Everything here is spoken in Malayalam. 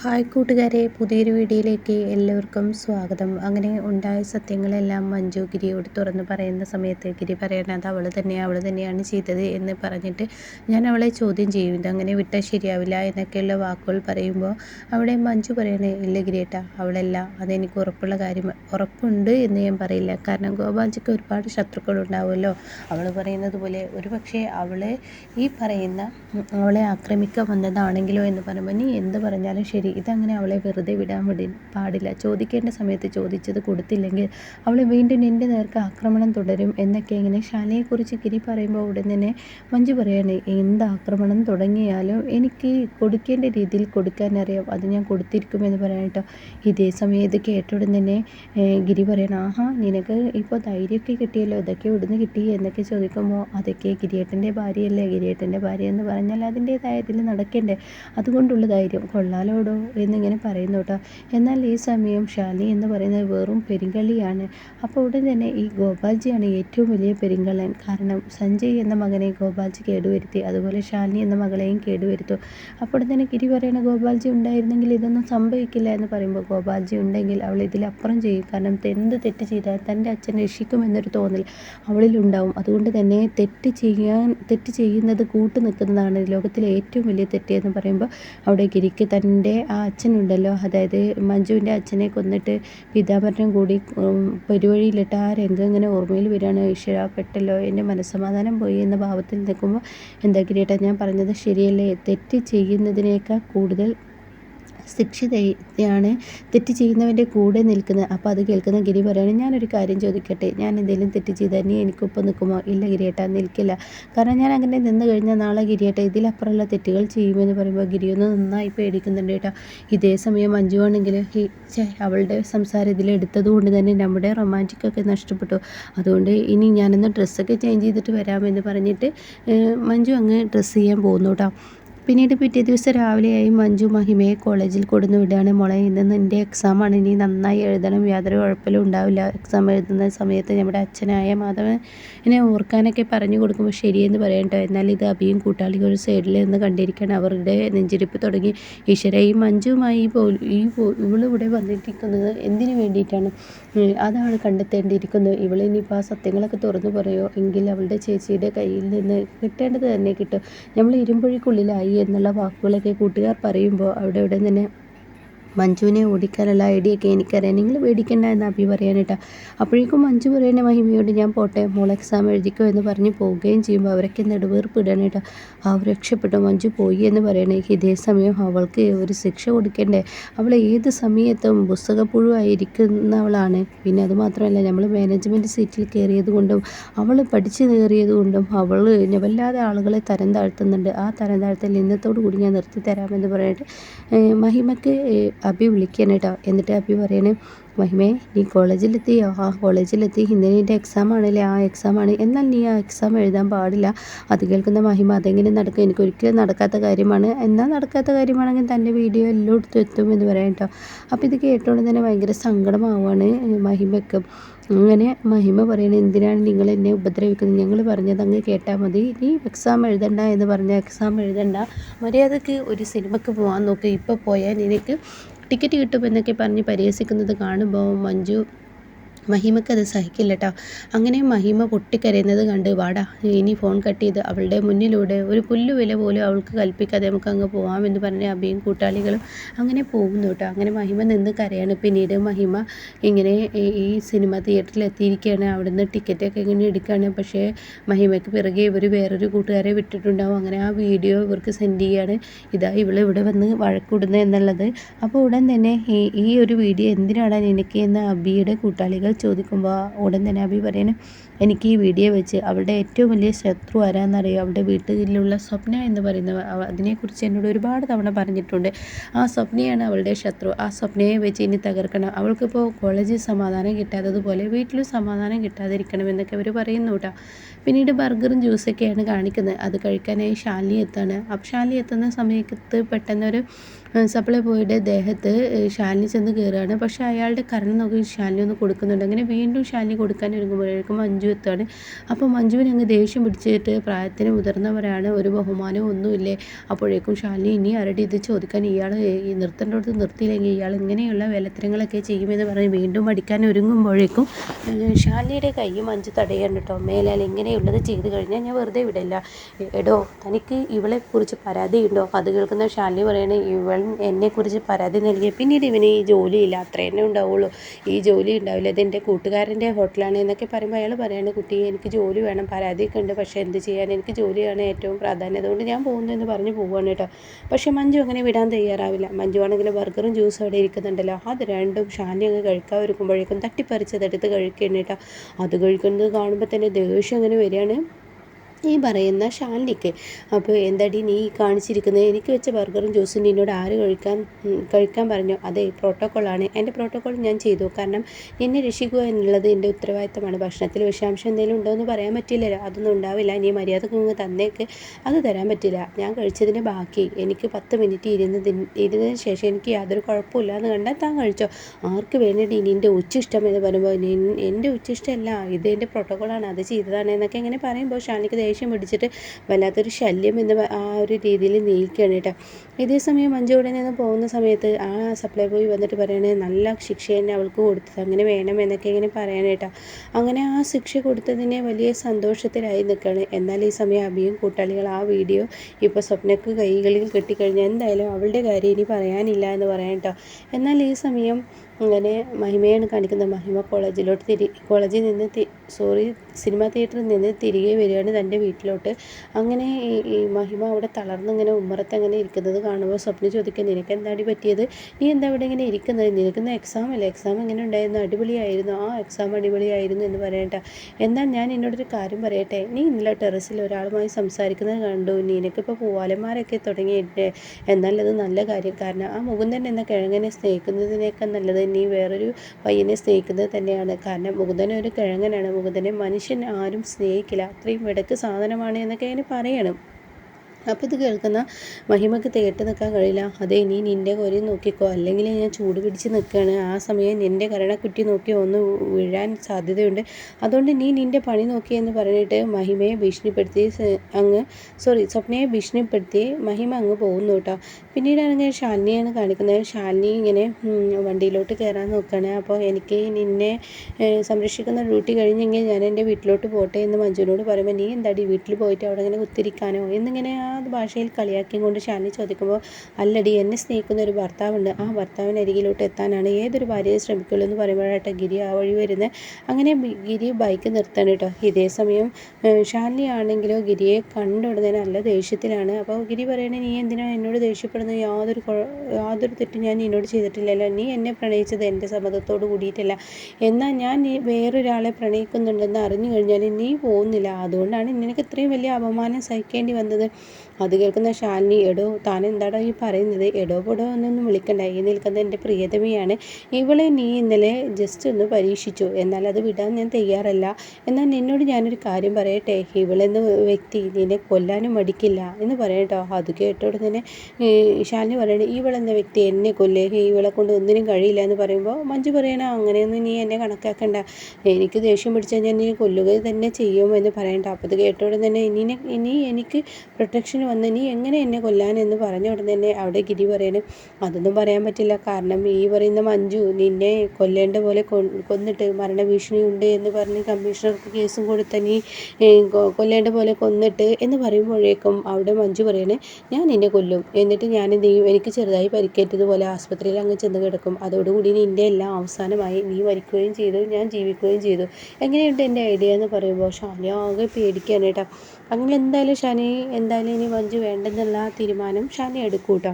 ഹായ് കൂട്ടുകാരെ പുതിയൊരു വീഡിയോയിലേക്ക് എല്ലാവർക്കും സ്വാഗതം. അങ്ങനെ ഉണ്ടായ സത്യങ്ങളെല്ലാം മഞ്ജു ഗിരിയോട് തുറന്ന് പറയുന്ന സമയത്ത് ഗിരി പറയണത് അവൾ തന്നെ അവൾ തന്നെയാണ് ചെയ്തത് എന്ന് പറഞ്ഞിട്ട് ഞാൻ അവളെ ചോദ്യം ചെയ്യും. അങ്ങനെ വിട്ടാൽ ശരിയാവില്ല എന്നൊക്കെയുള്ള വാക്കുകൾ പറയുമ്പോൾ അവിടെ മഞ്ജു പറയണേ ഇല്ല ഗിരിയേട്ട അവളല്ല. അതെനിക്ക് ഉറപ്പുള്ള കാര്യം ഉറപ്പുണ്ട് എന്ന് ഞാൻ പറയില്ല. കാരണം ഗോപാഞ്ചിക്ക് ഒരുപാട് ശത്രുക്കൾ ഉണ്ടാവുമല്ലോ. അവൾ പറയുന്നത് പോലെ ഒരു പക്ഷേ അവളെ ഈ പറയുന്ന അവളെ ആക്രമിക്കാൻ വന്നതാണെങ്കിലോ എന്ന് പറയുമ്പോൾ നീ എന്ത് പറഞ്ഞാലും ശരി ഇതങ്ങനെ അവളെ വെറുതെ വിടാൻ വിടി പാടില്ല. ചോദിക്കേണ്ട സമയത്ത് ചോദിച്ചത് കൊടുത്തില്ലെങ്കിൽ അവൾ വീണ്ടും നിന്റെ നേർക്ക് ആക്രമണം തുടരും എന്നൊക്കെ ഇങ്ങനെ ശാലയെക്കുറിച്ച് കിരി പറയുമ്പോൾ ഉടൻ തന്നെ മഞ്ജു പറയാണ് എന്ത് ആക്രമണം തുടങ്ങിയാലും എനിക്ക് കൊടുക്കേണ്ട രീതിയിൽ കൊടുക്കാനറിയാം. അത് ഞാൻ കൊടുത്തിരിക്കുമെന്ന് പറയാനിട്ടോ ഇതേ സമയം ഇത് കേട്ടോടൻ തന്നെ ഗിരി പറയണം ആഹാ നിനക്ക് ഇപ്പോൾ ധൈര്യമൊക്കെ കിട്ടിയല്ലോ ഇതൊക്കെ ഇവിടുന്ന് കിട്ടി എന്നൊക്കെ ചോദിക്കുമ്പോൾ അതൊക്കെ ഗിരിയേട്ടന്റെ ഭാര്യയല്ലേ? ഗിരിയേട്ടന്റെ ഭാര്യ എന്ന് പറഞ്ഞാൽ അതിന്റേതായ ഇതിൽ നടക്കണ്ടേ? അതുകൊണ്ടുള്ള ധൈര്യം. കൊള്ളാലോടോ? എന്നിങ്ങനെ പറയുന്നു കേട്ടോ. എന്നാൽ ഈ സമയം ഷാലി എന്ന് പറയുന്നത് വെറും പെരിങ്കള്ളിയാണ്. അപ്പോൾ ഉടൻ തന്നെ ഈ ഗോപാൽജിയാണ് ഏറ്റവും വലിയ പെരിങ്കള്ളൻ. കാരണം സഞ്ജയ് എന്ന മകനെ ഗോപാൽജി കേടുവരുത്തി അതുപോലെ ഷാലിനി എന്ന മകളെയും കേടുവരുത്തു. അപ്പോൾ തന്നെ കിരി പറയുന്ന ഗോപാൽജി ഉണ്ടായിരുന്നെങ്കിൽ ഇതൊന്നും സംഭവിക്കില്ല എന്ന് പറയുമ്പോൾ ഗോപാൽജി ഉണ്ടെങ്കിൽ അവൾ ഇതിലപ്പുറം ചെയ്യും. കാരണം എന്ത് തെറ്റ് ചെയ്താൽ തന്റെ അച്ഛൻ രക്ഷിക്കുമെന്നൊരു തോന്നൽ അവളിലുണ്ടാവും അതുകൊണ്ട് തന്നെ തെറ്റ് ചെയ്യാൻ തെറ്റ് ചെയ്യുന്നത് കൂട്ടു നിൽക്കുന്നതാണ് ലോകത്തിലെ ഏറ്റവും വലിയ തെറ്റ് എന്ന് പറയുമ്പോൾ അവിടെ ഗിരിക്ക് തന്റെ ആ അച്ഛനുണ്ടല്ലോ. അതായത് മഞ്ജുവിന്റെ അച്ഛനെ കൊന്നിട്ട് പിതാമരനും കൂടി പെരുവഴിയിലിട്ട് ആ രംഗം ഇങ്ങനെ ഓർമ്മയിൽ വരികയാണ്. ഈശ്വര പെട്ടല്ലോ എന്റെ മനസ്സമാധാനം പോയി എന്ന ഭാവത്തിൽ നിൽക്കുമ്പോൾ എന്താ കിരീട്ടാ ഞാൻ പറഞ്ഞത് ശരിയല്ലേ? തെറ്റ് ചെയ്യുന്നതിനേക്കാൾ കൂടുതൽ ശിക്ഷിതയാണ് തെറ്റ് ചെയ്യുന്നവന്റെ കൂടെ നിൽക്കുന്നത്. അപ്പോൾ അത് കേൾക്കുന്ന ഗിരി പറയാണ് ഞാനൊരു കാര്യം ചോദിക്കട്ടെ? ഞാൻ എന്തെങ്കിലും തെറ്റ് ചെയ്താൽ നീ എനിക്കൊപ്പം നിൽക്കുമോ? ഇല്ല ഗിരിയേട്ട നിൽക്കില്ല. കാരണം ഞാൻ അങ്ങനെ നിന്ന് കഴിഞ്ഞാൽ നാളെ ഗിരിയേട്ട ഇതിലപ്പുറമുള്ള തെറ്റുകൾ ചെയ്യുമെന്ന് പറയുമ്പോൾ ഗിരി ഒന്ന് നന്നായി പേടിക്കുന്നുണ്ട് കേട്ടോ. ഇതേ സമയം മഞ്ജു ആണെങ്കിൽ അവളുടെ സംസാരം ഇതിലെടുത്തത് കൊണ്ട് തന്നെ നമ്മുടെ റൊമാന്റിക്കൊക്കെ നഷ്ടപ്പെട്ടു. അതുകൊണ്ട് ഇനി ഞാനൊന്ന് ഡ്രസ്സൊക്കെ ചേഞ്ച് ചെയ്തിട്ട് വരാമെന്ന് പറഞ്ഞിട്ട് മഞ്ജു അങ്ങ് ഡ്രസ്സ് ചെയ്യാൻ പോകുന്നു കേട്ടോ. പിന്നീട് പിറ്റേ ദിവസം രാവിലെയായി മഞ്ജു മഹിമയെ കോളേജിൽ കൊടുന്നു വിടുകയാണ്. മോളെ ഇന്ന് നിന്റെ എക്സാമാണ് ഇനി നന്നായി എഴുതണം. യാതൊരു കുഴപ്പമില്ല ഉണ്ടാവില്ല. എക്സാം എഴുതുന്ന സമയത്ത് നമ്മുടെ അച്ഛനായ മാധവൻ മാധവനെ ഓർക്കാനൊക്കെ പറഞ്ഞു കൊടുക്കുമ്പോൾ ശരിയെന്ന് പറയട്ടോ എന്നാൽ ഇത് അഭിയും കൂട്ടാളികൾ ഒരു സൈഡിൽ നിന്ന് കണ്ടിരിക്കണം അവരുടെ നെഞ്ചിരിപ്പ് തുടങ്ങി. ഈശ്വര ഈ മഞ്ജുമായി ഈ ഇവളിവിടെ വന്നിരിക്കുന്നത് എന്തിനു വേണ്ടിയിട്ടാണ്? അതാണ് കണ്ടെത്തേണ്ടിയിരിക്കുന്നത്. ഇവളിനിയിപ്പം ആ സത്യങ്ങളൊക്കെ തുറന്നു പറയോ? എങ്കിൽ അവളുടെ ചേച്ചിയുടെ കയ്യിൽ നിന്ന് കിട്ടേണ്ടത് തന്നെ കിട്ടും. നമ്മൾ ഇരുമ്പൊഴിക്കുള്ളിലായി എന്നുള്ള വാക്കുകളൊക്കെ കൂട്ടുകാർ പറയുമ്പോൾ അവിടെ ഇവിടെ തന്നെ മഞ്ജുവിനെ ഓടിക്കാനുള്ള ഐഡിയ ഒക്കെ എനിക്കറിയാം. നിങ്ങൾ പേടിക്കണ്ട എന്ന് അഭി പറയാനിട്ടാ അപ്പോഴേക്കും മഞ്ജു പറയണ മഹിമയോട് ഞാൻ പോട്ടെ മോൾ എക്സാം എഴുതിക്കോ എന്ന് പറഞ്ഞ് പോവുകയും ചെയ്യുമ്പോൾ അവരൊക്കെ നെടുവേർപ്പിടാനായിട്ടാ അവർ രക്ഷപ്പെട്ടു മഞ്ജു പോയി എന്ന് പറയണേ ഇതേ സമയം അവൾക്ക് ഒരു ശിക്ഷ കൊടുക്കണ്ടേ. അവൾ ഏത് സമയത്തും പുസ്തകപ്പുഴുവായിരിക്കുന്നവളാണ്. പിന്നെ അതുമാത്രമല്ല നമ്മൾ മാനേജ്മെന്റ് സീറ്റിൽ കയറിയത് കൊണ്ടും അവൾ പഠിച്ചു കയറിയത് കൊണ്ടും അവൾ വല്ലാതെ ആളുകളെ തരം താഴ്ത്തുന്നുണ്ട്. ആ തരം താഴ്ത്തൽ ഇന്നത്തോടു കൂടി ഞാൻ നിർത്തി തരാമെന്ന് പറഞ്ഞിട്ട് മഹിമക്ക് അബി വിളിക്കണം കേട്ടോ. എന്നിട്ട് അബി പറയണേ മഹിമേ നീ കോളേജിലെത്തിയോ ആ കോളേജിലെത്തി. ഇന്ന് നിന്റെ എക്സാം ആണല്ലേ? ആ എക്സാം ആണ്. എന്നാൽ നീ ആ എക്സാം എഴുതാൻ പാടില്ല. അത് കേൾക്കുന്ന മഹിമ അതെങ്ങനെ നടക്കും? എനിക്ക് ഒരിക്കലും നടക്കാത്ത കാര്യമാണ്. എന്നാൽ നടക്കാത്ത കാര്യമാണെങ്കിൽ തന്റെ വീഡിയോ എല്ലായിടത്തും എത്തും എന്ന് പറയാം കേട്ടോ. അപ്പോൾ ഇത് കേട്ടോണ്ട് തന്നെ ഭയങ്കര സങ്കടമാവുകയാണ് മഹിമയ്ക്ക്. അങ്ങനെ മഹിമ പറയണേ എന്തിനാണ് നിങ്ങൾ എന്നെ ഉപദ്രവിക്കുന്നത്? ഞങ്ങൾ പറഞ്ഞത് അങ്ങ് കേട്ടാൽ മതി. നീ എക്സാം എഴുതണ്ട എന്ന് പറഞ്ഞ എക്സാം എഴുതണ്ട. മര്യാദയ്ക്ക് ഒരു സിനിമയ്ക്ക് പോകാൻ നോക്ക്. ഇപ്പോൾ പോയാൽ നിനക്ക് ടിക്കറ്റ് കിട്ടുമെന്നൊക്കെ പറഞ്ഞ് പരിഹസിക്കുന്നത് കാണുമ്പോൾ മഞ്ജു മഹിമക്കത് സഹിക്കില്ല കേട്ടോ അങ്ങനെ മഹിമ പൊട്ടിക്കരയുന്നത് കണ്ട് വാടാ ഇനി ഫോൺ കട്ട് ചെയ്ത് അവളുടെ മുന്നിലൂടെ ഒരു പുല്ല് വില പോലും അവൾക്ക് കൽപ്പിക്കാതെ നമുക്ക് അങ്ങ് പോകാമെന്ന് പറഞ്ഞ അബിയും കൂട്ടാളികളും അങ്ങനെ പോകുന്നു കേട്ടോ അങ്ങനെ മഹിമ നിന്ന് കരയാണ്. പിന്നീട് മഹിമ ഇങ്ങനെ ഈ സിനിമ തിയേറ്ററിൽ എത്തിയിരിക്കുകയാണ്. അവിടുന്ന് ടിക്കറ്റൊക്കെ ഇങ്ങനെ എടുക്കുകയാണ്. പക്ഷേ മഹിമയ്ക്ക് പിറകെ ഇവർ വേറൊരു കൂട്ടുകാരെ വിട്ടിട്ടുണ്ടാവും. അങ്ങനെ ആ വീഡിയോ ഇവർക്ക് സെൻഡ് ചെയ്യുകയാണ് ഇതാ ഇവൾ ഇവിടെ വന്ന് വഴക്കൂടുന്നത് എന്നുള്ളത്. അപ്പോൾ ഉടൻ തന്നെ ഈ ഒരു വീഡിയോ എന്തിനാണ് എനിക്ക് എന്ന് അബിയുടെ കൂട്ടാളികൾ ചോദിക്കുമ്പോൾ ഉടൻ തന്നെ അഭി പറയുന്നത് എനിക്ക് ഈ വീഡിയോ വെച്ച് അവളുടെ ഏറ്റവും വലിയ ശത്രു ആരാന്നറിയോ അവളുടെ വീട്ടിലുള്ള സ്വപ്ന എന്ന് പറയുന്ന അതിനെക്കുറിച്ച് എന്നോട് ഒരുപാട് തവണ പറഞ്ഞിട്ടുണ്ട്. ആ സ്വപ്നയാണ് അവളുടെ ശത്രു. ആ സ്വപ്നയെ വെച്ച് ഇനി തകർക്കണം. അവൾക്കിപ്പോൾ കോളേജിൽ സമാധാനം കിട്ടാത്തതുപോലെ വീട്ടിലും സമാധാനം കിട്ടാതിരിക്കണം എന്നൊക്കെ അവർ പറയുന്നു കേട്ടോ. പിന്നീട് ബർഗറും ജ്യൂസൊക്കെയാണ് കാണിക്കുന്നത്. അത് കഴിക്കാനായി ഷാലി എത്താണ് അപ്പോൾ ഷാലി എത്തുന്ന സമയത്ത് പെട്ടെന്നൊരു സപ്ലൈ ബോയുടെ ദേഹത്ത് ഷാലിനി ചെന്ന് കയറുകയാണ് പക്ഷേ അയാളുടെ കരണം നോക്കി ഷാലിനി ഒന്ന് കൊടുക്കുന്നുണ്ട്. അങ്ങനെ വീണ്ടും ഷാലിനി കൊടുക്കാൻ ഒരുങ്ങുമ്പോഴേക്കും മഞ്ജു എത്തുകയാണ് അപ്പോൾ മഞ്ജുവിന് അങ്ങ് ദേഷ്യം പിടിച്ചിട്ട് പ്രായത്തിന് മുതിർന്നവരാണ്. ഒരു ബഹുമാനവും ഒന്നുമില്ലേ? അപ്പോഴേക്കും ശാലിനി ഇനി ആരുടെ ഇത് ചോദിക്കാൻ ഇയാൾ ഈ നിർത്തേണ്ടടുത്ത് നിർത്തിയില്ലെങ്കിൽ ഇയാൾ ഇങ്ങനെയുള്ള വേലത്തരങ്ങളൊക്കെ ചെയ്യുമെന്ന് പറഞ്ഞ് വീണ്ടും അടിക്കാൻ ഒരുങ്ങുമ്പോഴേക്കും ശാലിനിയുടെ കൈ മഞ്ജു തടയാണ് കേട്ടോ. മേലാൽ ഇങ്ങനെയുള്ളത് ചെയ്ത് കഴിഞ്ഞാൽ ഞാൻ വെറുതെ വിടില്ല. എടോ തനിക്ക് ഇവളെ കുറിച്ച് പരാതിയുണ്ടോ? അത് കേൾക്കുന്ന ശാലിനി പറയണേ ഇവൾ എന്നെക്കുറിച്ച് പരാതി നൽകിയ പിന്നീട് ഇവന് ഈ ജോലിയില്ല. അത്ര തന്നെ ഉണ്ടാവുള്ളൂ. ഈ ജോലി ഉണ്ടാവില്ല. ഇത് എന്റെ കൂട്ടുകാരന്റെ ഹോട്ടലാണ് എന്നൊക്കെ പറയുമ്പോൾ അയാൾ പറയാണ് കുട്ടി എനിക്ക് ജോലി വേണം. പരാതിയൊക്കെ ഉണ്ട്. പക്ഷേ എന്ത് ചെയ്യാൻ? എനിക്ക് ജോലിയാണ് ഏറ്റവും പ്രാധാന്യം. അതുകൊണ്ട് ഞാൻ പോകുന്നു എന്ന് പറഞ്ഞ് പോവുകയാണ് കേട്ടോ. പക്ഷേ മഞ്ജു അങ്ങനെ വിടാൻ തയ്യാറാവില്ല. മഞ്ജു ആണെങ്കിൽ ബർഗറും ജ്യൂസും അവിടെ ഇരിക്കുന്നുണ്ടല്ലോ. അത് രണ്ടും ഷാനി അങ്ങ് കഴിക്കാൻ ഒരുക്കുമ്പോഴേക്കും തട്ടിപ്പറിച്ചതെടുത്ത് കഴിക്കുകയാണ് കേട്ടോ. അത് കഴിക്കുന്നത് കാണുമ്പോൾ തന്നെ ദേഷ്യം അങ്ങനെ വരികയാണ്. ഈ പറയുന്ന ഷാൻഡിക്ക് അപ്പോൾ എന്താടി നീ കാണിച്ചിരിക്കുന്നത് എനിക്ക് വെച്ച ബർഗറും ജ്യൂസും നിന്നോട് ആര് കഴിക്കാൻ കഴിക്കാൻ പറഞ്ഞു? അതെ പ്രോട്ടോക്കോളാണ്. എന്റെ പ്രോട്ടോക്കോൾ ഞാൻ ചെയ്തു. കാരണം എന്നെ രക്ഷിക്കുക എന്നുള്ളത് എന്റെ ഉത്തരവാദിത്തമാണ്. ഭക്ഷണത്തിൽ വിഷാംശം എന്തെങ്കിലും ഉണ്ടോ എന്ന് പറയാൻ പറ്റില്ലല്ലോ. അതൊന്നും ഉണ്ടാവില്ല. നീ മര്യാദയ്ക്ക് ഇങ്ങ് തന്നേക്ക്. അത് തരാൻ പറ്റില്ല. ഞാൻ കഴിച്ചതിന് ബാക്കി. എനിക്ക് പത്ത് മിനിറ്റ് ഇരുന്നതിന് ഇരുന്നതിന് ശേഷം എനിക്ക് യാതൊരു കുഴപ്പമില്ല എന്ന് കണ്ടാൽ താൻ കഴിച്ചോ? ആർക്ക് വേണ്ടിയിട്ട് നിന്റെ ഉച്ചിഷ്ടം എന്ന് പറയുമ്പോൾ എന്റെ ഉച്ചിഷ്ടമല്ല. ഇത് എന്റെ പ്രോട്ടോക്കോളാണ്. അത് ചെയ്തതാണ് എന്നൊക്കെ ഇങ്ങനെ പറയുമ്പോൾ ഷാനിക്ക് ദേഷ്യം പിടിച്ചിട്ട് വല്ലാത്തൊരു ശല്യം എന്ന് ആ ഒരു രീതിയിൽ നീക്കുകയാണ് കേട്ടോ. ഇതേ സമയം മഞ്ജു ഇവിടെ നിന്ന് പോകുന്ന സമയത്ത് ആ സപ്ലൈ ബോയ് വന്നിട്ട് പറയണേ നല്ല ശിക്ഷ തന്നെ അവൾക്ക് കൊടുത്തത് അങ്ങനെ വേണം എന്നൊക്കെ ഇങ്ങനെ പറയാനേട്ടാ അങ്ങനെ ആ ശിക്ഷ കൊടുത്തതിനെ വലിയ സന്തോഷത്തിലായി നിൽക്കുകയാണ്. എന്നാൽ ഈ സമയം അഭിയും കൂട്ടാളികൾ ആ വീഡിയോ ഇപ്പോൾ സ്വപ്നക്ക് കൈകളിൽ കെട്ടിക്കഴിഞ്ഞാൽ എന്തായാലും അവളുടെ കാര്യം ഇനി പറയാനില്ല എന്ന് പറയാം കേട്ടോ. എന്നാൽ ഈ സമയം അങ്ങനെ മഹിമയാണ് കാണിക്കുന്നത്. മഹിമ കോളേജിലോട്ട് തിരി കോളേജിൽ നിന്ന് സോറി സിനിമ തിയേറ്ററിൽ നിന്ന് തിരികെ വരികയാണ് തന്റെ വീട്ടിലോട്ട്. അങ്ങനെ ഈ മഹിമ അവിടെ തളർന്നിങ്ങനെ ഉമ്മറത്ത് അങ്ങനെ ഇരിക്കുന്നത് കാണുമ്പോൾ സ്വപ്നം ചോദിക്കുക നിനക്ക് എന്താടി പറ്റിയത്? നീ എന്താ ഇവിടെ ഇങ്ങനെ ഇരിക്കുന്നത്? നിനക്കുന്ന എക്സാം അല്ലേ? എക്സാം എങ്ങനെ ഉണ്ടായിരുന്നു? അടിപൊളിയായിരുന്നു. ആ എക്സാം അടിപൊളിയായിരുന്നു എന്ന് പറയട്ടെ എന്നാൽ ഞാൻ എന്നോടൊരു കാര്യം പറയട്ടെ? നീ ഇന്നലെ ടെറസിൽ ഒരാളുമായി സംസാരിക്കുന്നത് കണ്ടു. നിനക്കിപ്പോൾ പൂവാലന്മാരൊക്കെ തുടങ്ങിയിട്ട് എന്നാൽ അത് നല്ല കാര്യം. കാരണം ആ മുകുന്ദൻ എന്ന കിഴങ്ങനെ സ്നേഹിക്കുന്നതിനേക്കാൾ നല്ലത് നീ വേറൊരു പയ്യനെ സ്നേഹിക്കുന്നത് തന്നെയാണ്. കാരണം മുകുന്ദൻ ഒരു കിഴങ്ങനാണ്. മുകുന്ദനെ മനുഷ്യൻ ആരും സ്നേഹിക്കില്ല. അത്രയും വിടക്ക് സാധനമാണ് എന്നൊക്കെ അതിന് പറയണം. അപ്പോൾ ഇത് കേൾക്കുന്ന മഹിമക്ക് തേട്ട് നിൽക്കാൻ കഴിയില്ല. അതെ നീ നിന്റെ കൊരി നോക്കിക്കോ. അല്ലെങ്കിൽ ഞാൻ ചൂട് പിടിച്ച് നിൽക്കുകയാണ് ആ സമയം നിന്റെ കരണക്കുറ്റി നോക്കി ഒന്ന് വീഴാൻ സാധ്യതയുണ്ട്. അതുകൊണ്ട് നീ നിന്റെ പണി നോക്കിയെന്ന് പറഞ്ഞിട്ട് മഹിമയെ ഭീഷണിപ്പെടുത്തി അങ്ങ് സോറി സ്വപ്നയെ ഭീഷണിപ്പെടുത്തി മഹിമ അങ്ങ് പോകുന്നു കേട്ടോ. പിന്നീടാണെങ്കിൽ ശാലിനിയാണ് കാണിക്കുന്നത്. ശാലിനി ഇങ്ങനെ വണ്ടിയിലോട്ട് കയറാൻ നോക്കുകയാണ് അപ്പോൾ എനിക്ക് നിന്നെ സംരക്ഷിക്കുന്ന ഡ്യൂട്ടി കഴിഞ്ഞെങ്കിൽ ഞാൻ എന്റെ വീട്ടിലോട്ട് പോട്ടെ എന്ന് മഞ്ജുവിനോട് പറയുമ്പോൾ നീ എന്താടി വീട്ടിൽ പോയിട്ട് അവിടെ ഇങ്ങനെ കുത്തിരിക്കാനോ? എന്നിങ്ങനെ ആ ഭാഷയിൽ കളിയാക്കിയും കൊണ്ട് ഷാനി ചോദിക്കുമ്പോൾ അല്ലടി എന്നെ സ്നേഹിക്കുന്ന ഒരു ഭർത്താവുണ്ട്. ആ ഭർത്താവിന് അരികിലോട്ട് എത്താനാണ് ഏതൊരു ഭാര്യയെ ശ്രമിക്കുള്ളൂ എന്ന് പറയുമ്പോഴാട്ടെ ഗിരി ആ വഴി വരുന്നത്. അങ്ങനെ ഗിരി ബൈക്ക് നിർത്തണം കേട്ടോ. ഇതേ സമയം ഷാനി ആണെങ്കിലോ ഗിരിയെ കണ്ടുടനെ നല്ല ദേഷ്യത്തിലാണ്. അപ്പോൾ ഗിരി പറയണേ നീ എന്തിനാണ് എന്നോട് ദേഷ്യപ്പെടുന്നത് യാതൊരു യാതൊരു തെറ്റും ഞാൻ നിന്നോട് ചെയ്തിട്ടില്ലല്ലോ. നീ എന്നെ പ്രണയിച്ചത് എന്റെ സമ്മതത്തോട് കൂടിയിട്ടില്ല. എന്നാൽ ഞാൻ വേറൊരാളെ പ്രണയിക്കുന്നുണ്ടെന്ന് അറിഞ്ഞു കഴിഞ്ഞാൽ നീ പോകുന്നില്ല. അതുകൊണ്ടാണ് നിനക്ക് ഇത്രയും വലിയ അപമാനം സഹിക്കേണ്ടി വന്നത്. അത് കേൾക്കുന്ന ശാലിനി എടോ താൻ എന്താടോ ഈ പറയുന്നത്? എടോ പൊടോ എന്നൊന്നും വിളിക്കണ്ട. ഈ നിൽക്കുന്നത് എന്റെ പ്രിയതമയാണ്. ഇവളെ നീ ഇന്നലെ ജസ്റ്റ് ഒന്ന് പരീക്ഷിച്ചു. എന്നാൽ അത് വിടാൻ ഞാൻ തയ്യാറല്ല. എന്നാൽ നിന്നോട് ഞാനൊരു കാര്യം പറയട്ടെ? ഇവളെന്ന വ്യക്തി നിന്നെ കൊല്ലാനും മടിക്കില്ല എന്ന് പറയട്ടോ. അത് കേട്ടോട് തന്നെ ശാലിനി പറയണേ ഇവളെന്ന വ്യക്തി എന്നെ കൊല്ലേ? ഇവളെ കൊണ്ട് ഒന്നിനും കഴിയില്ല എന്ന് പറയുമ്പോൾ മഞ്ജു പറയണോ അങ്ങനെയൊന്നും നീ എന്നെ കണക്കാക്കണ്ട. എനിക്ക് ദേഷ്യം പിടിച്ചാൽ ഞാൻ നീ കൊല്ലുക തന്നെ ചെയ്യുമെന്ന് പറയണ്ട. അപ്പോൾ അത് കേട്ടോടെ തന്നെ ഇനി ഇനി എനിക്ക് പ്രൊട്ടക്ഷൻ വന്ന് നീ എങ്ങനെ എന്നെ കൊല്ലാനെന്ന് പറഞ്ഞ ഉടനെ തന്നെ അവിടെ ഗിരി പറയണേ അതൊന്നും പറയാൻ പറ്റില്ല. കാരണം ഈ പറയുന്ന മഞ്ജു നിന്നെ കൊല്ലേണ്ട പോലെ കൊന്നിട്ട് മരണഭീഷണി ഉണ്ട് എന്ന് പറഞ്ഞ് കമ്മീഷണർക്ക് കേസും കൊടുത്ത നീ കൊല്ലേണ്ട പോലെ കൊന്നിട്ട് എന്ന് പറയുമ്പോഴേക്കും അവിടെ മഞ്ജു പറയണേ ഞാൻ നിന്നെ കൊല്ലും. എന്നിട്ട് ഞാൻ ചെയ്യും? എനിക്ക് ചെറുതായി പരിക്കേറ്റതുപോലെ ആസ്പത്രിയിൽ അങ്ങ് ചെന്ന് കിടക്കും. അതോടുകൂടി നിന്റെ എല്ലാം അവസാനമായി നീ മരിക്കുകയും ചെയ്തു ഞാൻ ജീവിക്കുകയും ചെയ്തു. എങ്ങനെയുണ്ട് എന്റെ ഐഡിയ? എന്ന് പറയുമ്പോൾ ഷാനി ആകെ പേടിക്കാനേട്ടാ അങ്ങനെ എന്തായാലും ഷാനി എന്തായാലും ഇനി മഞ്ജു വേണ്ടെന്നുള്ള തീരുമാനം ഷാനി എടുക്കൂട്ടോ.